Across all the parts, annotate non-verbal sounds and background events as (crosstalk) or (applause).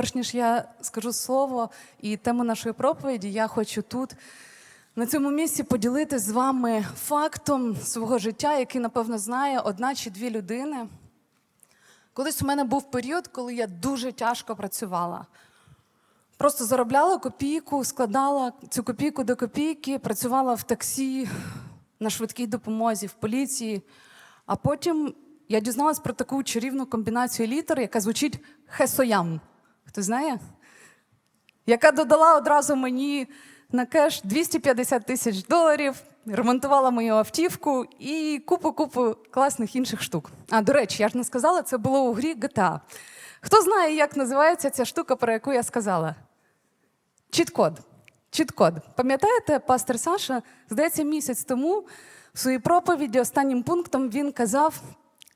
перш ніж я скажу слово і тему нашої проповіді, я хочу тут, на цьому місці, поділитися з вами фактом свого життя, який, напевно, знає одна чи дві людини. Колись у мене був період, коли я дуже тяжко працювала. Просто заробляла копійку, складала цю копійку до копійки, працювала в таксі, на швидкій допомозі, в поліції. А потім я дізналась про таку чарівну комбінацію літер, яка звучить хесоям. Хто знає? Яка додала одразу мені на кеш 250 тисяч доларів, ремонтувала мою автівку і купу-купу класних інших штук. А до речі, я ж не сказала, це було у грі GTA. Хто знає, як називається ця штука, про яку я сказала? Чіт-код. Чіт-код. Пам'ятаєте, пастор Саша, здається, місяць тому в своїй проповіді останнім пунктом він казав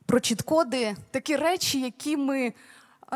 про чіт-коди, такі речі, які ми,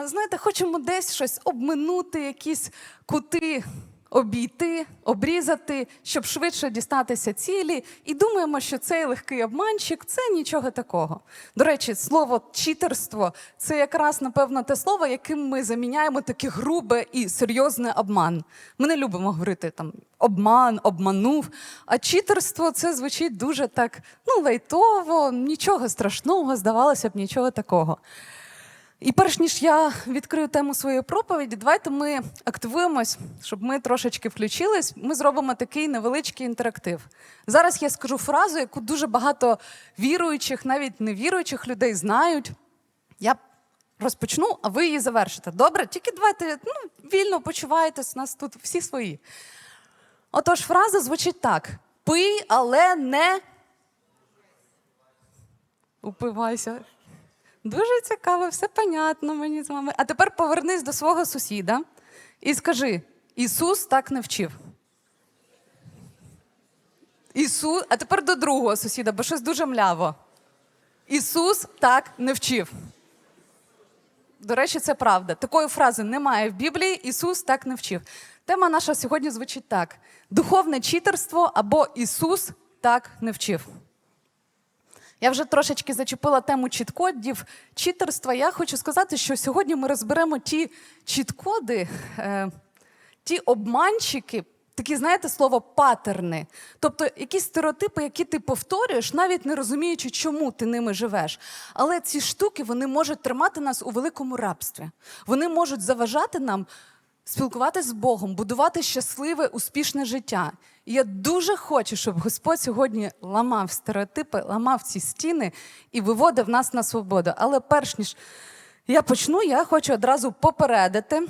знаєте, хочемо десь щось обминути, якісь кути обійти, обрізати, щоб швидше дістатися цілі. І думаємо, що цей легкий обманщик це нічого такого. До речі, слово читерство це якраз, напевно, те слово, яким ми заміняємо таке грубе і серйозне обман. Ми не любимо говорити там обман, обманув. А читерство це звучить дуже так ну, лайтово, нічого страшного, здавалося б, нічого такого. І перш ніж я відкрию тему своєї проповіді, давайте ми активуємось, щоб ми трошечки включились. Ми зробимо такий невеличкий інтерактив. Зараз я скажу фразу, яку дуже багато віруючих, навіть невіруючих людей знають. Я розпочну, а ви її завершите. Добре? Тільки давайте ну, вільно почувайтесь, у нас тут всі свої. Отож, фраза звучить так: пий, але не упивайся. Дуже цікаво, все понятно мені з вами. А тепер повернись до свого сусіда і скажи: Ісус так не вчив. Ісус, а тепер до другого сусіда, бо щось дуже мляво. Ісус так не вчив. До речі, це правда. Такої фрази немає в Біблії. Ісус так не вчив. Тема наша сьогодні звучить так: духовне читерство або Ісус так не вчив. Я вже трошечки зачепила тему чіткодів, читерства. Я хочу сказати, що сьогодні ми розберемо ті чіткоди, е, ті обманщики, такі, знаєте, слово патерни. Тобто якісь стереотипи, які ти повторюєш, навіть не розуміючи, чому ти ними живеш. Але ці штуки вони можуть тримати нас у великому рабстві. Вони можуть заважати нам спілкуватися з Богом, будувати щасливе, успішне життя. Я дуже хочу, щоб Господь сьогодні ламав стереотипи, ламав ці стіни і виводив нас на свободу. Але перш ніж я почну, я хочу одразу попередити.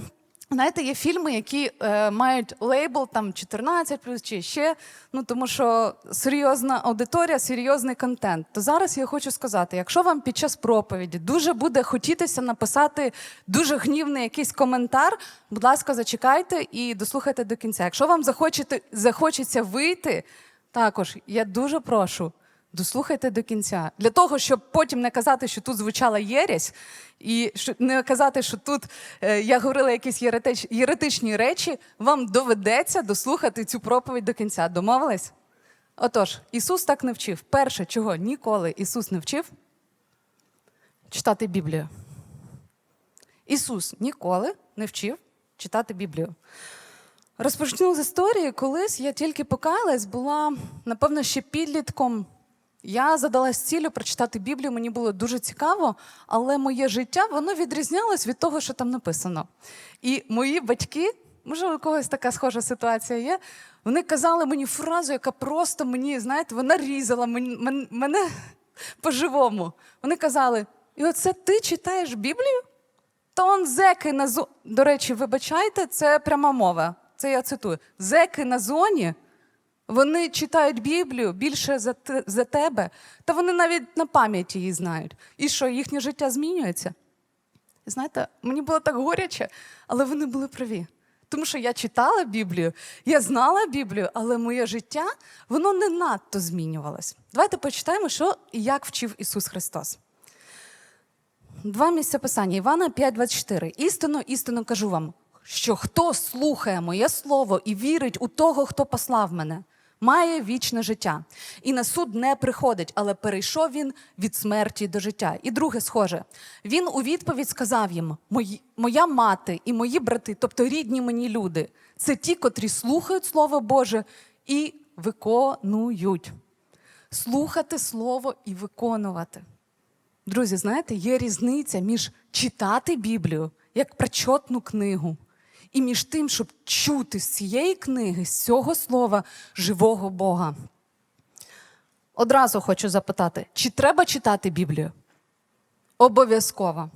Знаєте, є фільми, які е, мають лейбл там 14 чи ще, ну тому що серйозна аудиторія, серйозний контент. То зараз я хочу сказати: якщо вам під час проповіді дуже буде хотітися написати дуже гнівний якийсь коментар, будь ласка, зачекайте і дослухайте до кінця. Якщо вам захочете, захочеться вийти, також я дуже прошу. Дослухайте до кінця для того, щоб потім не казати, що тут звучала єресь, і не казати, що тут е, я говорила якісь єретич, єретичні речі. Вам доведеться дослухати цю проповідь до кінця. Домовились? Отож, Ісус так не вчив. Перше, чого ніколи Ісус не вчив читати Біблію. Ісус ніколи не вчив читати Біблію. Розпочну з історії. Колись я тільки покаялась, була, напевно, ще підлітком. Я задалась цілю прочитати Біблію, мені було дуже цікаво, але моє життя воно відрізнялось від того, що там написано. І мої батьки, може, у когось така схожа ситуація є, вони казали мені фразу, яка просто мені, знаєте, вона різала мене (laughs) по-живому. Вони казали: і оце ти читаєш Біблію? То он зеки на зоні. До речі, вибачайте, це пряма мова. Це я цитую. Зеки на зоні, вони читають Біблію більше за, за тебе, та вони навіть на пам'яті її знають. І що, їхнє життя змінюється? Знаєте, мені було так горяче, але вони були праві. Тому що я читала Біблію, я знала Біблію, але моє життя воно не надто змінювалось. Давайте почитаємо, що і як вчив Ісус Христос. Два місця писання. Івана 5,24. Істинно, істинно кажу вам, що хто слухає моє слово і вірить у того, хто послав мене, має вічне життя. І на суд не приходить, але перейшов він від смерті до життя. І друге, схоже, він у відповідь сказав їм: Моя мати і мої брати, тобто рідні мені люди, це ті, котрі слухають Слово Боже і виконують. Слухати Слово і виконувати. Друзі, знаєте, є різниця між читати Біблію як прочотну книгу, і між тим, щоб чути з цієї книги, з цього слова живого Бога. Одразу хочу запитати: чи треба читати Біблію? Обов'язково.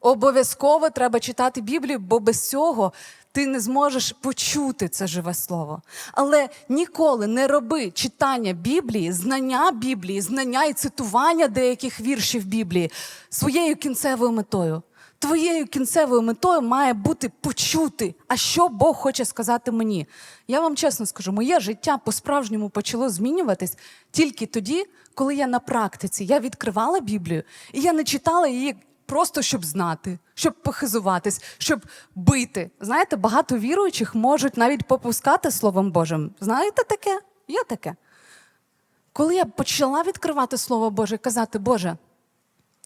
Обов'язково треба читати Біблію, бо без цього ти не зможеш почути це живе слово. Але ніколи не роби читання Біблії, знання Біблії, знання і цитування деяких віршів Біблії своєю кінцевою метою. Твоєю кінцевою метою має бути почути, а що Бог хоче сказати мені. Я вам чесно скажу, моє життя по-справжньому почало змінюватись тільки тоді, коли я на практиці я відкривала Біблію, і я не читала її просто щоб знати, щоб похизуватись, щоб бити. Знаєте, багато віруючих можуть навіть попускати Словом Божим. Знаєте таке? Є таке. Коли я почала відкривати Слово Боже і казати, Боже,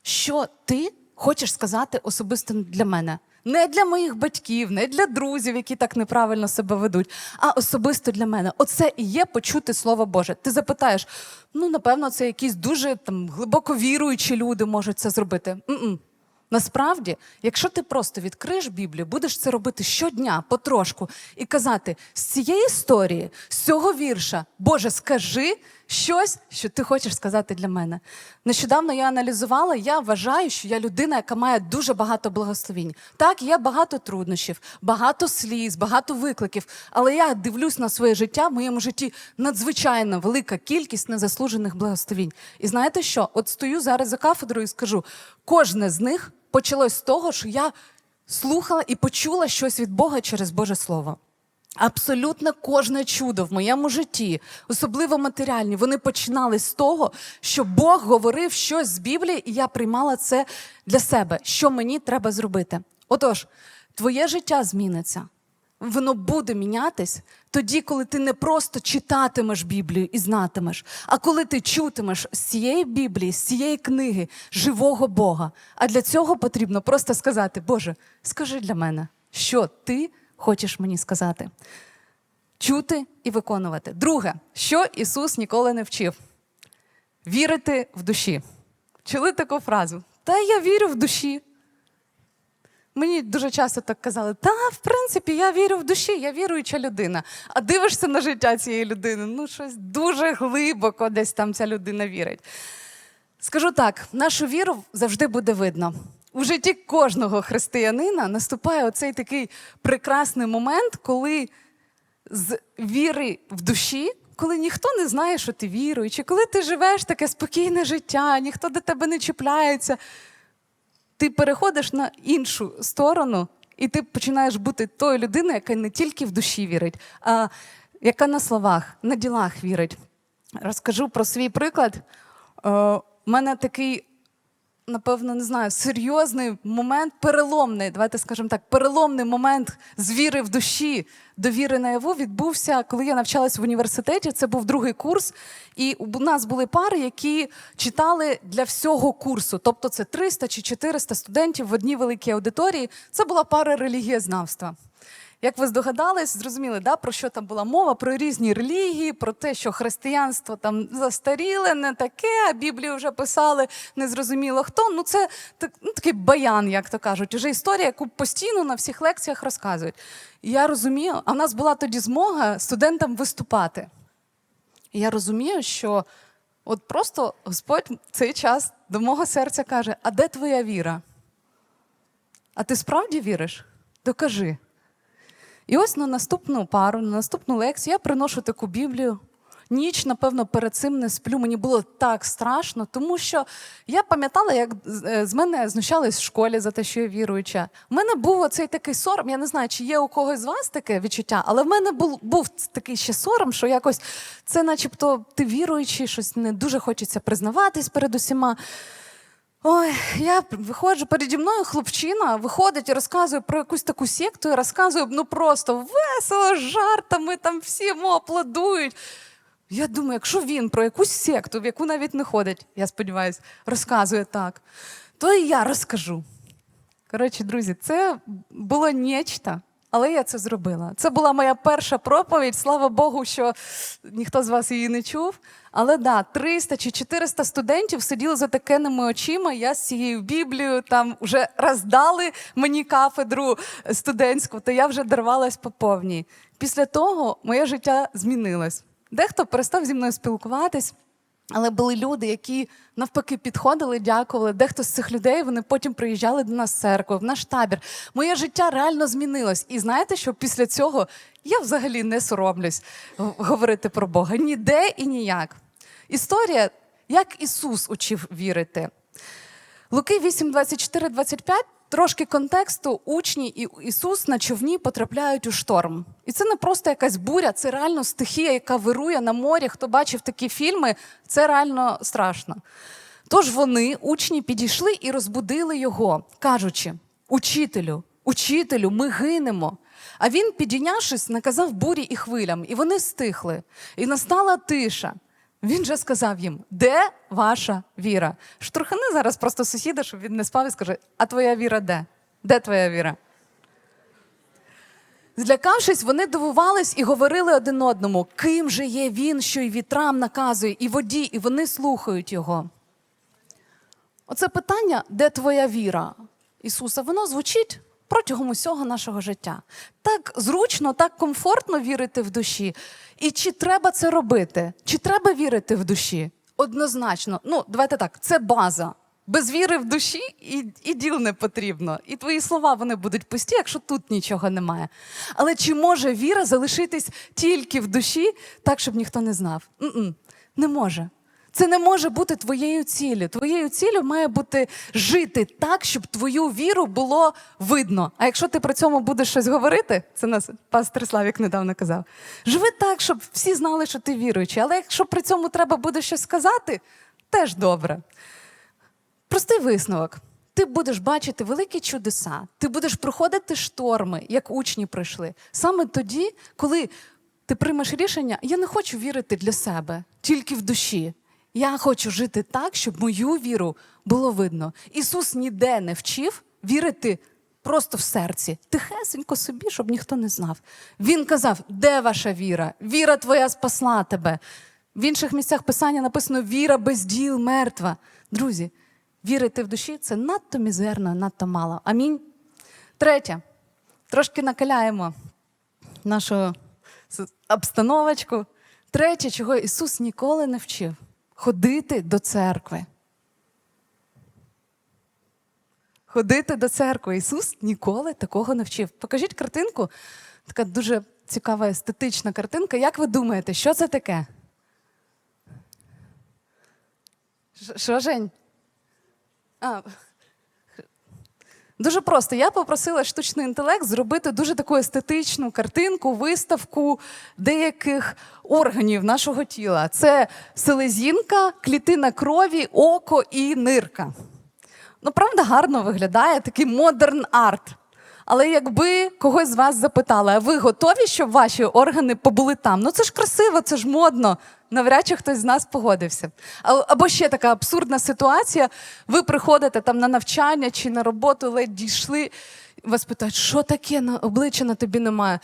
що ти хочеш сказати особисто для мене? Не для моїх батьків, не для друзів, які так неправильно себе ведуть, а особисто для мене. Оце і є почути Слово Боже. Ти запитаєш: ну, напевно, це якісь дуже там глибоко віруючі люди можуть це зробити. М-м. Насправді, якщо ти просто відкриєш Біблію, будеш це робити щодня, потрошку, і казати з цієї історії, з цього вірша, Боже, скажи щось, що ти хочеш сказати для мене. Нещодавно я аналізувала, я вважаю, що я людина, яка має дуже багато благословінь. Так, є багато труднощів, багато сліз, багато викликів. Але я дивлюсь на своє життя, в моєму житті надзвичайно велика кількість незаслужених благословінь. І знаєте що? От стою зараз за кафедрою і скажу: кожне з них почалось з того, що я слухала і почула щось від Бога через Боже Слово. Абсолютно кожне чудо в моєму житті, особливо матеріальні, вони починали з того, що Бог говорив щось з Біблії, і я приймала це для себе, що мені треба зробити. Отож, твоє життя зміниться. Воно буде мінятись тоді, коли ти не просто читатимеш Біблію і знатимеш, а коли ти чутимеш з цієї Біблії, з цієї книги живого Бога. А для цього потрібно просто сказати: Боже, скажи для мене, що ти хочеш мені сказати? Чути і виконувати. Друге, що Ісус ніколи не вчив: вірити в душі. Чули таку фразу? Та я вірю в душі. Мені дуже часто так казали, та, в принципі, я вірю в душі, я віруюча людина. А дивишся на життя цієї людини, ну щось дуже глибоко десь там ця людина вірить. Скажу так: нашу віру завжди буде видно. У житті кожного християнина наступає оцей такий прекрасний момент, коли з віри в душі, коли ніхто не знає, що ти віруючий, коли ти живеш таке спокійне життя, ніхто до тебе не чіпляється ти переходиш на іншу сторону, і ти починаєш бути тою людиною, яка не тільки в душі вірить, а яка на словах, на ділах вірить. Розкажу про свій приклад. У мене такий, напевно, не знаю, серйозний момент, переломний, давайте скажемо так, переломний момент з віри в душі до віри наяву відбувся, коли я навчалась в університеті. Це був другий курс, і у нас були пари, які читали для всього курсу. Тобто це 300 чи 400 студентів в одній великій аудиторії. Це була пара релігієзнавства. Як ви здогадались, зрозуміли, да, про що там була мова, про різні релігії, про те, що християнство там застаріле, не таке, а Біблію вже писали, незрозуміло хто. Ну, це так, ну, такий баян, як то кажуть, уже історія, яку постійно на всіх лекціях розказують. І я розумію, а в нас була тоді змога студентам виступати. І я розумію, що от просто Господь цей час до мого серця каже: А де твоя віра? А ти справді віриш? Докажи. І ось на наступну пару, на наступну лекцію я приношу таку Біблію. Ніч, напевно, перед цим не сплю. Мені було так страшно, тому що я пам'ятала, як з- з мене знущались в школі за те, що я віруюча. У мене був оцей такий сором. Я не знаю, чи є у когось з вас таке відчуття, але в мене був, був такий ще сором, що якось це, начебто, ти віруючий, щось не дуже хочеться признаватись перед усіма. Ой, я виходжу переді мною хлопчина, виходить і розказує про якусь таку секту, і розказує ну просто весело, жартами, там всі йому аплодують. Я думаю, якщо він про якусь секту, в яку навіть не ходить, я сподіваюся, розказує так, то і я розкажу. Коротше, друзі, це було нечто, але я це зробила. Це була моя перша проповідь. Слава Богу, що ніхто з вас її не чув. Але да, 300 чи 400 студентів сиділи за такенними очима. Я з цією Біблією там вже роздали мені кафедру студентську, то я вже дарвалась по повній. Після того моє життя змінилось. Дехто перестав зі мною спілкуватись. Але були люди, які навпаки підходили, дякували. Дехто з цих людей вони потім приїжджали до нас в церкву, в наш табір. Моє життя реально змінилось. І знаєте, що після цього я взагалі не соромлюсь говорити про Бога ніде і ніяк. Історія, як Ісус учив вірити. Луки 8, 24, 25. Трошки контексту учні і Ісус на човні потрапляють у шторм. І це не просто якась буря, це реально стихія, яка вирує на морі. Хто бачив такі фільми, це реально страшно. Тож вони, учні, підійшли і розбудили його, кажучи: Учителю, учителю, ми гинемо. А він, підійнявшись, наказав бурі і хвилям, і вони стихли. І настала тиша. Він же сказав їм: де ваша віра? Штурхани зараз просто сусіда, щоб він не спав і скаже: А твоя віра де? Де твоя віра? Злякавшись, вони дивувались і говорили один одному, ким же є він, що й вітрам наказує, і воді, і вони слухають його. Оце питання, де твоя віра Ісуса, воно звучить протягом усього нашого життя. Так зручно, так комфортно вірити в душі. І чи треба це робити? Чи треба вірити в душі? Однозначно. Ну, давайте так, це база. Без віри в душі і, і діл не потрібно. І твої слова вони будуть пусті, якщо тут нічого немає. Але чи може віра залишитись тільки в душі, так, щоб ніхто не знав? М-м, не може. Це не може бути твоєю ціллю. Твоєю ціллю має бути жити так, щоб твою віру було видно. А якщо ти при цьому будеш щось говорити, це нас пастор Славік недавно казав. Живи так, щоб всі знали, що ти віруючий. Але якщо при цьому треба буде щось сказати, теж добре. Простий висновок. Ти будеш бачити великі чудеса, ти будеш проходити шторми, як учні пройшли. Саме тоді, коли ти приймеш рішення, я не хочу вірити для себе, тільки в душі. Я хочу жити так, щоб мою віру було видно. Ісус ніде не вчив вірити просто в серці, тихесенько собі, щоб ніхто не знав. Він казав: де ваша віра? Віра твоя спасла тебе. В інших місцях писання написано віра без діл мертва. Друзі, вірити в душі це надто мізерно, надто мало. Амінь. Третє. Трошки накаляємо нашу обстановочку. Третє, чого Ісус ніколи не вчив ходити до церкви. Ходити до церкви. Ісус ніколи такого не вчив. Покажіть картинку. Така дуже цікава естетична картинка. Як ви думаєте, що це таке? Що, Жень? А, Дуже просто. Я попросила штучний інтелект зробити дуже таку естетичну картинку, виставку деяких органів нашого тіла. Це селезінка, клітина крові, око і нирка. Ну, правда, гарно виглядає такий модерн арт. Але якби когось з вас запитали, а ви готові, щоб ваші органи побули там? Ну це ж красиво, це ж модно. Навряд чи хтось з нас погодився. Або ще така абсурдна ситуація: ви приходите там на навчання чи на роботу, ледь дійшли, вас питають, що таке на обличчя на тобі немає.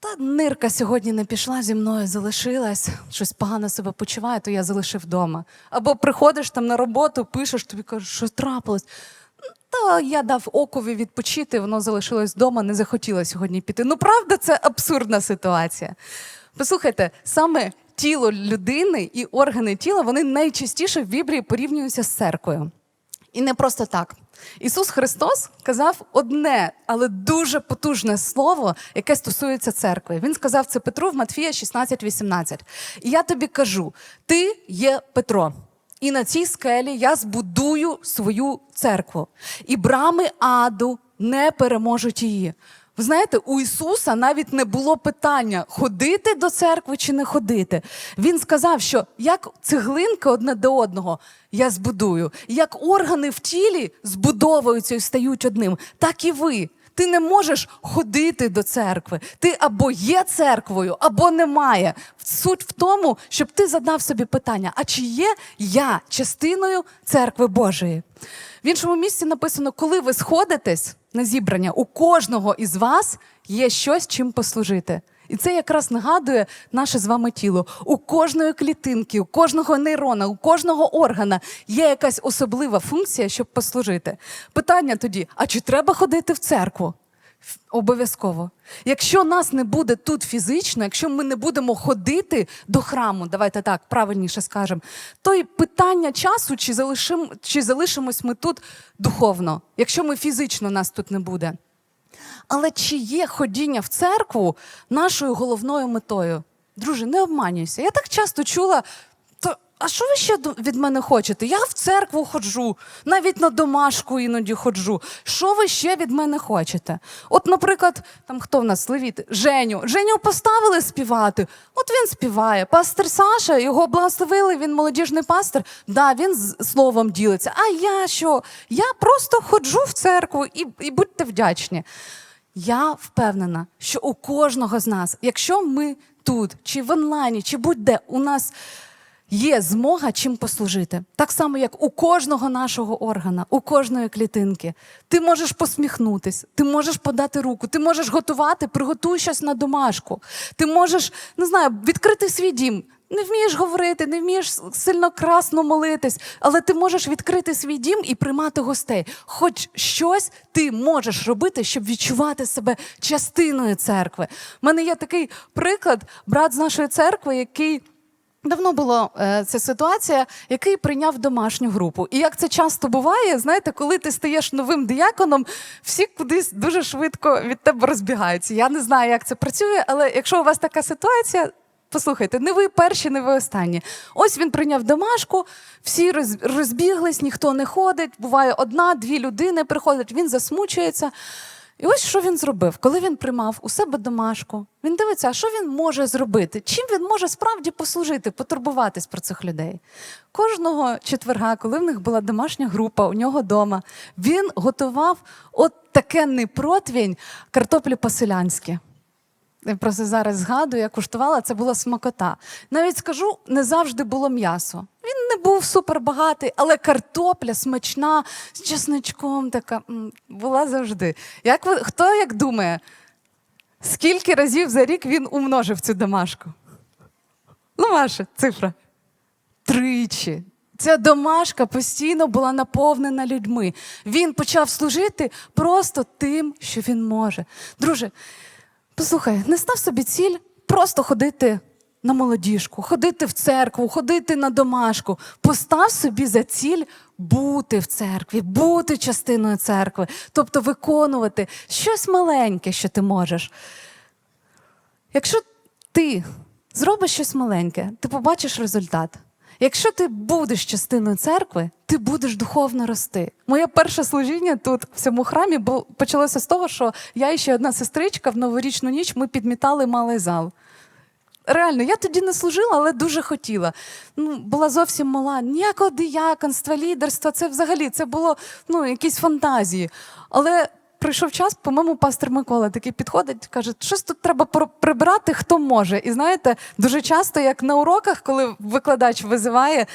Та нирка сьогодні не пішла зі мною, залишилась, щось погано себе почуває, то я залишив вдома. Або приходиш там на роботу, пишеш, тобі кажуть, що трапилось. «Ну, Та я дав окові відпочити, воно залишилось вдома, не захотіла сьогодні піти. Ну, правда, це абсурдна ситуація. Послухайте, саме тіло людини і органи тіла вони найчастіше в Біблії порівнюються з церквою. І не просто так. Ісус Христос казав одне, але дуже потужне слово, яке стосується церкви. Він сказав це Петру в Матфія 16:18. І я тобі кажу: ти є Петро, і на цій скелі я збудую свою церкву, і брами аду не переможуть її. Ви знаєте, у Ісуса навіть не було питання, ходити до церкви чи не ходити. Він сказав, що як цеглинки одне до одного я збудую, як органи в тілі збудовуються і стають одним, так і ви. Ти не можеш ходити до церкви. Ти або є церквою, або немає. Суть в тому, щоб ти задав собі питання: а чи є я частиною церкви Божої? В іншому місці написано, коли ви сходитесь на зібрання, у кожного із вас є щось чим послужити. І це якраз нагадує наше з вами тіло. У кожної клітинки, у кожного нейрона, у кожного органа є якась особлива функція, щоб послужити. Питання тоді: а чи треба ходити в церкву? Обов'язково. Якщо нас не буде тут фізично, якщо ми не будемо ходити до храму, давайте так правильніше скажемо, то і питання часу, чи, залишим, чи залишимось ми тут духовно, якщо ми фізично нас тут не буде. Але чи є ходіння в церкву нашою головною метою? Друже, не обманюйся. Я так часто чула. А що ви ще від мене хочете? Я в церкву ходжу, навіть на домашку іноді ходжу. Що ви ще від мене хочете? От, наприклад, там хто в нас левіти? Женю. Женю поставили співати. От він співає. Пастор Саша, його благословили, він молодіжний пастор. Да, він з словом ділиться. А я що? Я просто ходжу в церкву і, і будьте вдячні. Я впевнена, що у кожного з нас, якщо ми тут, чи в онлайні, чи будь-де, у нас є змога чим послужити. Так само, як у кожного нашого органа, у кожної клітинки. Ти можеш посміхнутись, ти можеш подати руку, ти можеш готувати, приготуй щось на домашку. Ти можеш, не знаю, відкрити свій дім. Не вмієш говорити, не вмієш сильно красно молитись, але ти можеш відкрити свій дім і приймати гостей. Хоч щось ти можеш робити, щоб відчувати себе частиною церкви. У мене є такий приклад, брат з нашої церкви, який. Давно була е, ця ситуація, який прийняв домашню групу. І як це часто буває, знаєте, коли ти стаєш новим дияконом, всі кудись дуже швидко від тебе розбігаються. Я не знаю, як це працює, але якщо у вас така ситуація, послухайте, не ви перші, не ви останні. Ось він прийняв домашку, всі роз- розбіглись, ніхто не ходить. Буває одна, дві людини приходять, він засмучується. І ось що він зробив, коли він приймав у себе домашку. Він дивиться, а що він може зробити? Чим він може справді послужити, потурбуватись про цих людей? Кожного четверга, коли в них була домашня група у нього вдома, він готував от таке непротвінь картоплі по-селянськи. Просто зараз згадую, я куштувала, це була смакота. Навіть скажу, не завжди було м'ясо. Він не був супербагатий, але картопля смачна, з чесничком така була завжди. Як ви, хто як думає, скільки разів за рік він умножив цю домашку? Ну, Маша, цифра. Тричі. Ця домашка постійно була наповнена людьми. Він почав служити просто тим, що він може. Друже, послухай, не став собі ціль просто ходити на молодіжку, ходити в церкву, ходити на домашку. Постав собі за ціль бути в церкві, бути частиною церкви, тобто виконувати щось маленьке, що ти можеш. Якщо ти зробиш щось маленьке, ти побачиш результат. Якщо ти будеш частиною церкви, ти будеш духовно рости. Моє перше служіння тут, в цьому храмі, почалося з того, що я і ще одна сестричка в новорічну ніч ми підмітали малий зал. Реально, я тоді не служила, але дуже хотіла. Ну, була зовсім мала. Ніякого дияконства, лідерства. Це взагалі це було ну, якісь фантазії. Але прийшов час, по-моєму, пастор Микола такий підходить, каже, щось тут треба прибирати, хто може. І знаєте, дуже часто, як на уроках, коли викладач визиває,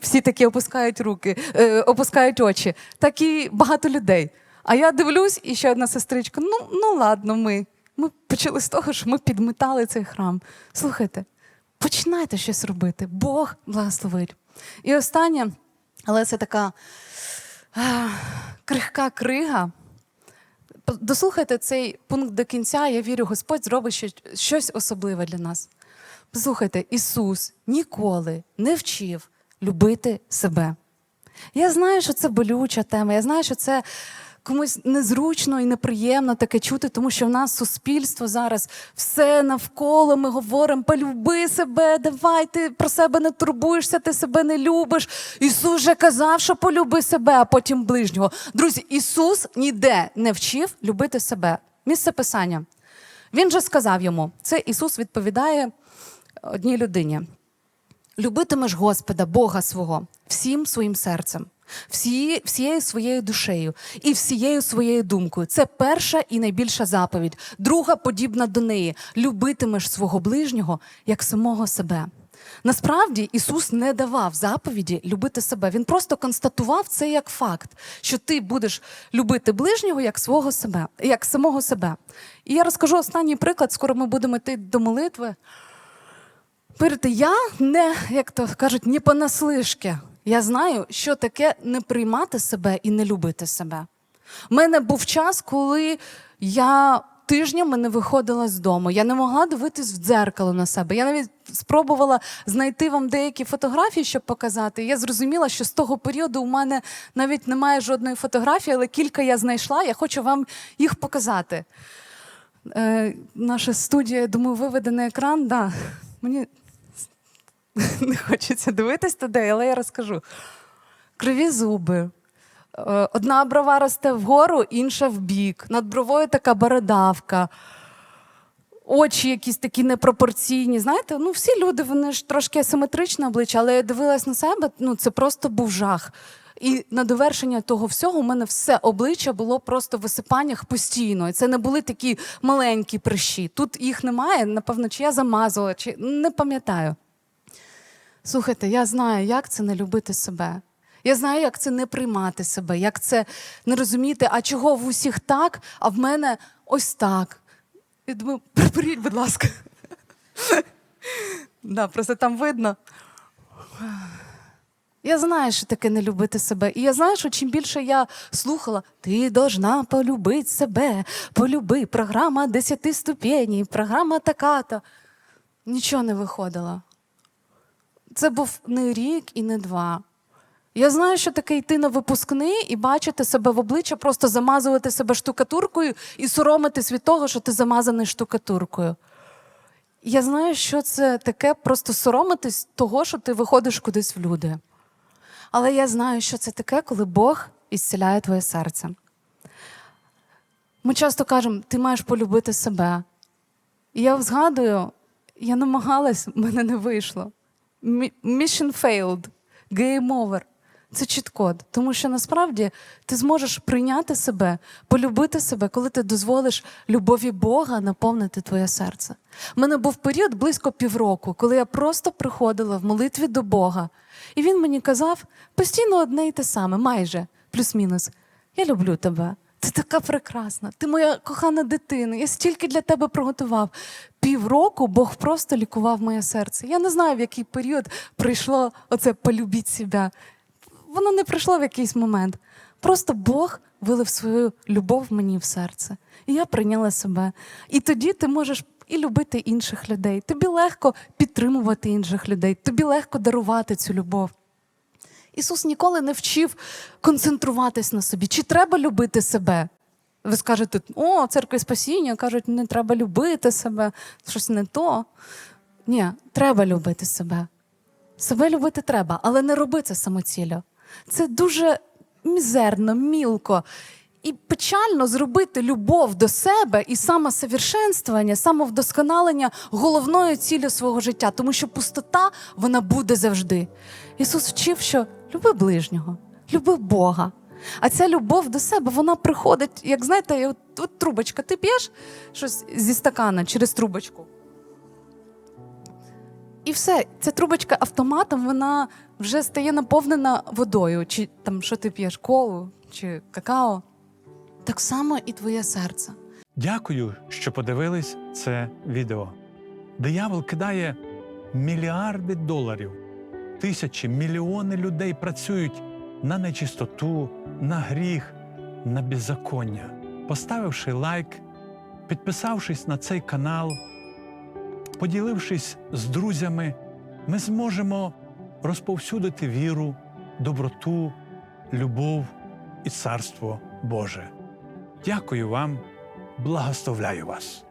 всі такі опускають руки, е, опускають очі, так і багато людей. А я дивлюсь, і ще одна сестричка: ну, ну ладно, ми. Ми почали з того, що ми підметали цей храм. Слухайте, починайте щось робити. Бог благословить. І останнє, але це така крихка крига. Дослухайте цей пункт до кінця. Я вірю, Господь зробить щось особливе для нас. Послухайте, Ісус ніколи не вчив любити себе. Я знаю, що це болюча тема. Я знаю, що це комусь незручно і неприємно таке чути, тому що в нас суспільство зараз все навколо. Ми говоримо: полюби себе, давай ти про себе не турбуєшся, ти себе не любиш. Ісус же казав, що полюби себе, а потім ближнього. Друзі, Ісус ніде не вчив любити себе. Місце писання. Він же сказав йому: це Ісус відповідає одній людині. Любитимеш Господа, Бога свого, всім своїм серцем, всією, всією своєю душею і всією своєю думкою. Це перша і найбільша заповідь. Друга подібна до неї: любитимеш свого ближнього як самого себе. Насправді Ісус не давав заповіді любити себе. Він просто констатував це як факт, що ти будеш любити ближнього як свого себе, як самого себе. І я розкажу останній приклад. Скоро ми будемо йти до молитви. Повірте, я не, як то кажуть, не понаслишки. Я знаю, що таке не приймати себе і не любити себе. У мене був час, коли я тижнями не виходила з дому. Я не могла дивитись в дзеркало на себе. Я навіть спробувала знайти вам деякі фотографії, щоб показати. Я зрозуміла, що з того періоду у мене навіть немає жодної фотографії, але кілька я знайшла. Я хочу вам їх показати. Е, наша студія, я думаю, виведе на екран. Да. Мені (laughs) не хочеться дивитись туди, але я розкажу. Криві зуби. Е, Одна брова росте вгору, інша вбік. Над бровою така бородавка. Очі якісь такі непропорційні. Знаєте, ну всі люди, вони ж трошки асиметричне обличчя, але я дивилась на себе, ну це просто був жах. І на довершення того всього у мене все обличчя було просто в висипаннях постійно. І це не були такі маленькі прищі. Тут їх немає, напевно, чи я замазала, чи не пам'ятаю. Слухайте, я знаю, як це не любити себе. Я знаю, як це не приймати себе, як це не розуміти, а чого в усіх так, а в мене ось так. Я думаю, (laughs) приберіть, будь ласка. да, просто там видно. Я знаю, що таке не любити себе. І я знаю, що чим більше я слухала, ти должна полюбити себе, полюби, програма 10 ступеней, програма така-то. Нічого не виходило. Це був не рік і не два. Я знаю, що таке йти на випускний і бачити себе в обличчя, просто замазувати себе штукатуркою і соромитись від того, що ти замазаний штукатуркою. Я знаю, що це таке просто соромитись того, що ти виходиш кудись в люди. Але я знаю, що це таке, коли Бог ісціляє твоє серце. Ми часто кажемо, ти маєш полюбити себе. І я згадую, я намагалась, в мене не вийшло. Mission failed, game over. Це чіткод. Тому що насправді ти зможеш прийняти себе, полюбити себе, коли ти дозволиш любові Бога наповнити твоє серце. У мене був період близько півроку, коли я просто приходила в молитві до Бога, і він мені казав постійно одне й те саме, майже плюс-мінус. Я люблю тебе. Ти така прекрасна, ти моя кохана дитина. Я стільки для тебе приготував. Півроку Бог просто лікував моє серце. Я не знаю, в який період прийшло оце полюбіть себе. Воно не прийшло в якийсь момент. Просто Бог вилив свою любов мені в серце. І я прийняла себе. І тоді ти можеш і любити інших людей. Тобі легко підтримувати інших людей, тобі легко дарувати цю любов. Ісус ніколи не вчив концентруватись на собі. Чи треба любити себе? Ви скажете, о, церкви спасіння кажуть, не треба любити себе, щось не то. Ні, треба любити себе. Себе любити треба, але не роби це самоціллю. Це дуже мізерно, мілко. І печально зробити любов до себе і самосовершенствування, самовдосконалення головною ціллю свого життя, тому що пустота вона буде завжди. Ісус вчив, що люби ближнього, люби Бога. А ця любов до себе вона приходить, як знаєте, от, от трубочка, ти п'єш щось зі стакана через трубочку. І все, ця трубочка автоматом вона вже стає наповнена водою. Чи там що ти п'єш, колу чи какао. Так само і твоє серце. Дякую, що подивились це відео. Диявол кидає мільярди доларів. Тисячі, мільйони людей працюють на нечистоту, на гріх, на беззаконня. Поставивши лайк, підписавшись на цей канал, поділившись з друзями, ми зможемо розповсюдити віру, доброту, любов і царство Боже. Дякую вам, благословляю вас.